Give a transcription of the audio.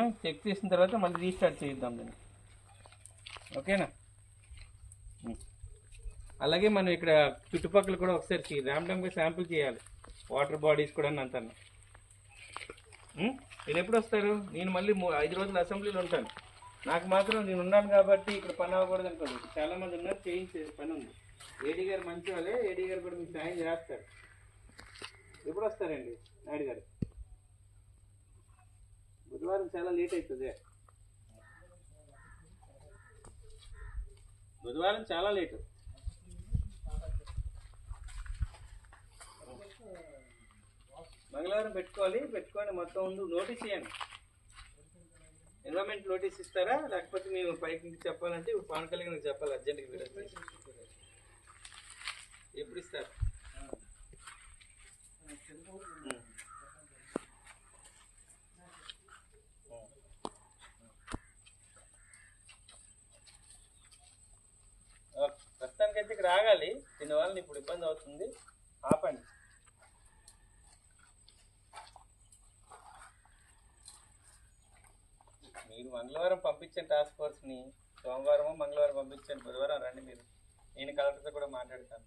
Check చేసిన తర్వాత మళ్ళీ రీస్టార్ట్ చేద్దాం దీన్ని. ఓకేనా? అలాగే మనం ఇక్కడ చుట్టుపక్కల కూడా ఒకసారి ర్యాండమ్గా శాంపుల్ చేయాలి. వాటర్ బాడీస్ కూడా అంత. మీరు ఎప్పుడు వస్తారు? నేను మళ్ళీ మూ- ఐదు రోజులు అసెంబ్లీలో ఉంటాను. నాకు మాత్రం నేను ఉన్నాను కాబట్టి ఇక్కడ పని అవ్వకూడదు అనుకోండి. చాలామంది ఉన్నారు చేయించే పని ఉంది. ఏడీ గారు మంచి వాళ్ళే ఏడీ గారు కూడా మీకు సాయం చేస్తారు. ఎప్పుడు వస్తారండి నాయుడు గారు? చాలా లేట్ అవుతుంది. బుధవారం చాలా లేటు. మంగళవారం పెట్టుకోవాలి పెట్టుకొని మొత్తం ముందు నోటీస్ ఇవ్వండి ఎన్వైర్మెంట్ నోటీస్ ఇస్తారా? లేకపోతే మేము పైకి చెప్పాలంటే ఇప్పుడు పవన్ కళ్యాణ్ చెప్పాలి అర్జెంట్గా ఎప్పుడు ఇస్తారు? ఇక్కడికి రాగాలి. దీనివల్ల ఇప్పుడు ఇబ్బంది అవుతుంది. ఆపండి. మీరు మంగళవారం పంపించండి టాస్క్ ఫోర్స్ని సోమవారం మంగళవారం పంపించండి బుధవారం రండి మీరు. నేను కలెక్టర్తో కూడా మాట్లాడతాను.